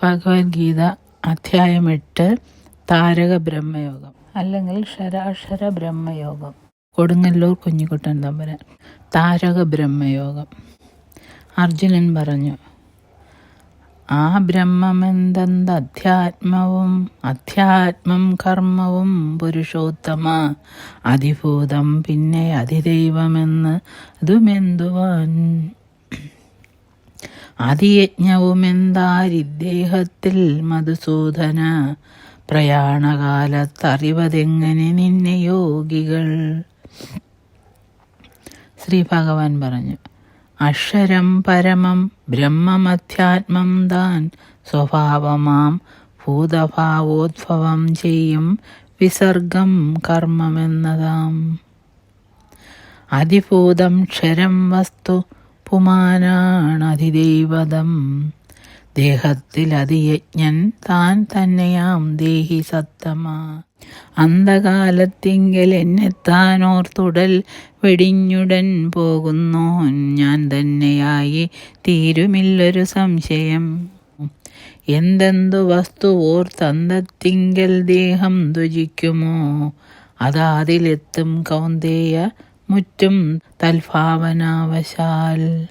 ഭഗവത്ഗീത അധ്യായം എട്ട് താരക ബ്രഹ്മയോഗം അല്ലെങ്കിൽ ശരാശര ബ്രഹ്മയോഗം കൊടുങ്ങല്ലൂർ കുഞ്ഞിക്കുട്ടൻ തമ്പുരാൻ. താരക ബ്രഹ്മയോഗം അർജുനൻ പറഞ്ഞു ആ ബ്രഹ്മമെന്തെന്ത് അധ്യാത്മവും അധ്യാത്മം കർമ്മവും പുരുഷോത്തമ അതിഭൂതം പിന്നെ അതിദൈവമെന്ന് അതുമെന്തുവാൻ? അതിയജ്ഞവുമെന്താരിദ്ദേഹത്തിൽ മധുസൂദന? പ്രയാണകാലത്തറിവതെങ്ങനെ നിന്നെ യോഗികൾ? ശ്രീ ഭഗവാൻ പറഞ്ഞു അക്ഷരം പരമം ബ്രഹ്മമധ്യാത്മം താൻ സ്വഭാവമാം ഭൂതഭാവോദ്ഭവം ചെയ്യും വിസർഗം കർമ്മമെന്നതാം. അതിഭൂതം ക്ഷരം വസ്തു പുമാനാണതിദൈവതം. ദേഹത്തിൽ അതിയജ്ഞൻ താൻ തന്നെയാം ദേഹി സത്തമാ. അന്ധകാലത്തിങ്കൽ എന്നെ താനോർത്തുടൽ വെടിഞ്ഞുടൻ പോകുന്നോൻ ഞാൻ തന്നെയായി തീരുമില്ലൊരു സംശയം. എന്തെന്തു വസ്തു ഓർത്തന്തത്തിങ്കൽ ദേഹം ദുജിക്കുമോ അതാതിലെത്തും കൗന്ദേയ മുറ്റും തൽഭാവനാവശാൽ.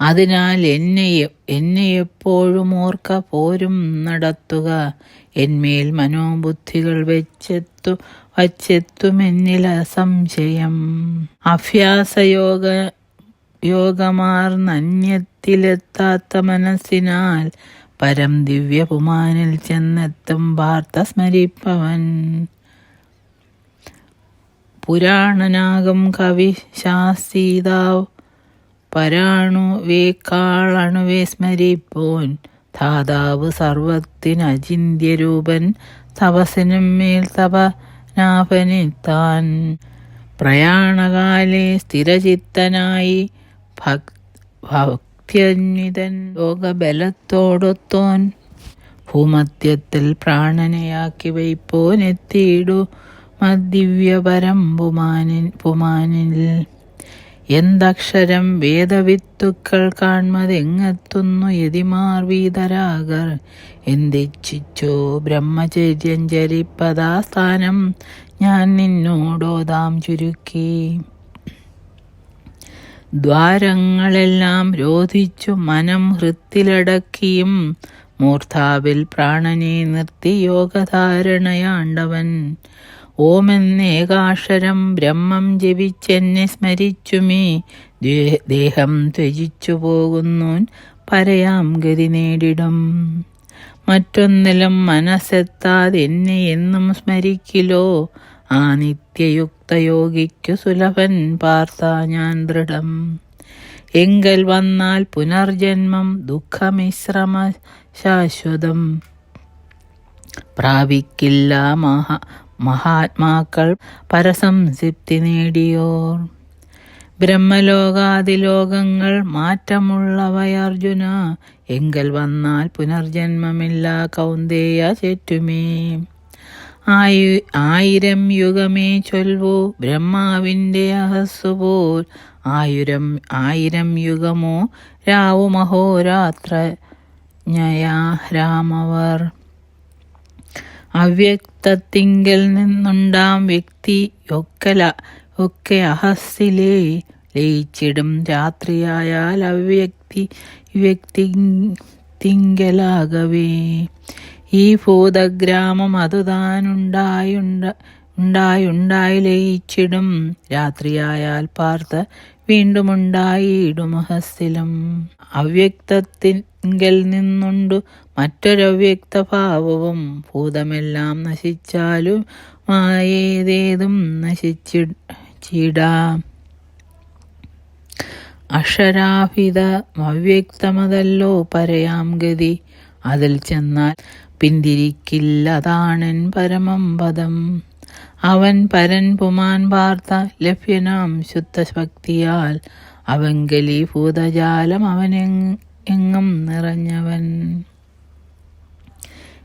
അതിനാൽ എന്നെ എന്നെ എപ്പോഴും ഓർക്ക പോരും നടത്തുക. എന്മേൽ മനോബുദ്ധികൾ വെച്ചെത്തു വച്ചെത്തുമെന്നില സംശയം അഭ്യാസയോഗ യോഗമാർന്നന്യത്തിലെത്താത്ത മനസ്സിനാൽ പരം ദിവ്യപുമാനിൽ ചെന്നെത്തും വാർത്ത സ്മരിപ്പവൻ. പുരാണനാകും കവി ശാസ്ത്രീതാവ് പരാണുവേക്കാളണുവെ സ്മരിപ്പോൻ. ധാതാവ് സർവത്തിനചിന്യരൂപൻ തപസിനും മേൽ തപനാഭനിത്താൻ പ്രയാണകാലെ സ്ഥിരചിത്തനായി ഭക്ത്യന്വിതൻ ലോകബലത്തോടൊത്തോൻ. ഭൂമധ്യത്തിൽ പ്രാണനയാക്കി വയ്പോനെത്തിയിടു മദ്ദിവ്യപരം പുമാനിൻ പുമാനിൽ. എന്തക്ഷരം വേദവിത്തുക്കൾ കാൺമതെങ്ങെത്തുന്നു യതിമാർ വീതരാകർ? എന്തിച്ഛിച്ചോ ബ്രഹ്മചര്യം ചരിപ്പതാ സ്ഥാനം ഞാൻ നിന്നോടോതാം ചുരുക്കി. ദ്വാരങ്ങളെല്ലാം രോധിച്ചു മനം ഹൃത്തിലടക്കിയും മൂർധാവിൽ പ്രാണനെ നിർത്തി യോഗധാരണയാണ്ടവൻ. ഓമെന്നേകാക്ഷരം ബ്രഹ്മം ജപിച്ചെന്നെ സ്മരിച്ചുമേ. ദേഹം ത്യജിച്ചു പോകുന്നു പരയാം ഗതി നേടിടും. മറ്റൊന്നിലും മനസ്സെത്താതെ എന്നെ എന്നും സ്മരിക്കിലോ. ആ നിത്യയുക്തയോഗിക്കു സുലഭൻ പാർത്ത ഞാൻ ദൃഢം. എങ്കൽ വന്നാൽ പുനർജന്മം ദുഃഖമിശ്രമ ശാശ്വതം. പ്രാപിക്കില്ല മഹാ മഹാത്മാക്കൾ പരസംസിപ്തി നേടിയോർ. ബ്രഹ്മലോകാദിലോകങ്ങൾ മാറ്റമുള്ളവയർജുന എങ്കിൽ വന്നാൽ പുനർജന്മമില്ല കൗന്ദേയ ചെറ്റുമേ. ആയു ആയിരം യുഗമേ ചൊൽവോ ബ്രഹ്മാവിന്റെ അഹസ്സുപോൽ ആയിരം ആയിരം യുഗമോ രാവുമഹോരാത്ര രാമവർ. അവ്യക്തത്തിങ്കൽ നിന്നുണ്ടാം വ്യക്തി ഒക്കല ഒക്കെ അഹസ്സിലേ ലയിച്ചിടും. രാത്രിയായാൽ അവ്യക്തി വ്യക്തി തിങ്കലാകവേ. ഈ ഭൂതഗ്രാമം അതുതാനുണ്ടായുണ്ട ഉണ്ടായുണ്ടായി ലയിച്ചിടും രാത്രിയായാൽ പാർത്ത വീണ്ടുമുണ്ടായിടും അഹസ്സിലും അവ്യക്തത്തിങ്കൽ നിന്നുണ്ടു മറ്റൊരവ്യക്ത ഭാവവും ഭൂതമെല്ലാം നശിച്ചാലും മായേതേതും നശിച്ചിടാം അക്ഷരാഭിത അവ്യക്തമതല്ലോ പരയാം ഗതി. അതിൽ ചെന്നാൽ പിന്തിരിക്കില്ലതാണൻ പരമം പദം. അവൻ പരൻ പുമാൻ വാർത്ത ലഭ്യനാം ശുദ്ധഭക്തിയാൽ അവങ്കലി ഭൂതജാലം അവനെങ്ങും നിറഞ്ഞവൻ.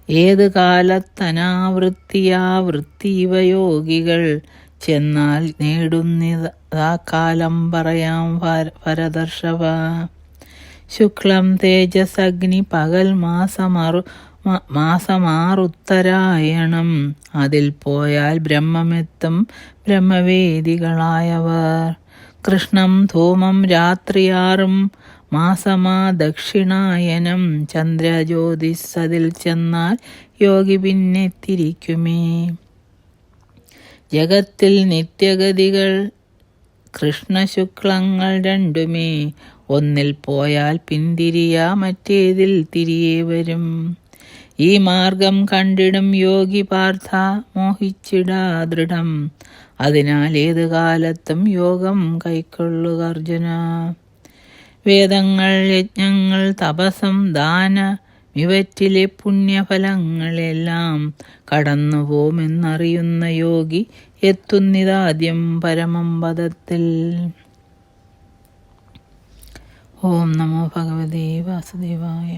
ഏത് കാലത്തനാവൃത്തിയാ വൃത്തിവയോഗികൾ ചെന്നാൽ നേടുന്നിതാ കാലം പറയാം പരദർശവ ശുക്ലം തേജസഗ്നി പകൽ മാസമറു മാസമാറുത്തരായണം. അതിൽ പോയാൽ ബ്രഹ്മമെത്തും ബ്രഹ്മവേദികളായവർ. കൃഷ്ണം ധൂമം രാത്രിയാറും മാസമാ ദക്ഷിണായനം ചന്ദ്രജ്യോതിസ് അതിൽ ചെന്നാൽ യോഗി പിന്നെ തിരിക്കുമേ ജഗത്തിൽ നിത്യഗതികൾ കൃഷ്ണശുക്ലങ്ങൾ രണ്ടുമേ. ഒന്നിൽ പോയാൽ പിന്തിരിയാ മറ്റേതിൽ തിരികെ വരും. ഈ മാർഗം കണ്ടിടും യോഗി പാർത്ഥ മോഹിച്ചിടാ ദൃഢം. അതിനാൽ ഏത് കാലത്തും യോഗം കൈക്കൊള്ളുക അർജുന. വേദങ്ങൾ യജ്ഞങ്ങൾ തപസം ദാന ഇവറ്റിലെ പുണ്യഫലങ്ങളെല്ലാം കടന്നുപോമെന്നറിയുന്ന യോഗി എത്തുന്നിതാദ്യം പരമം പദത്തിൽ. ഓം നമോ ഭഗവതേ വാസുദേവായ.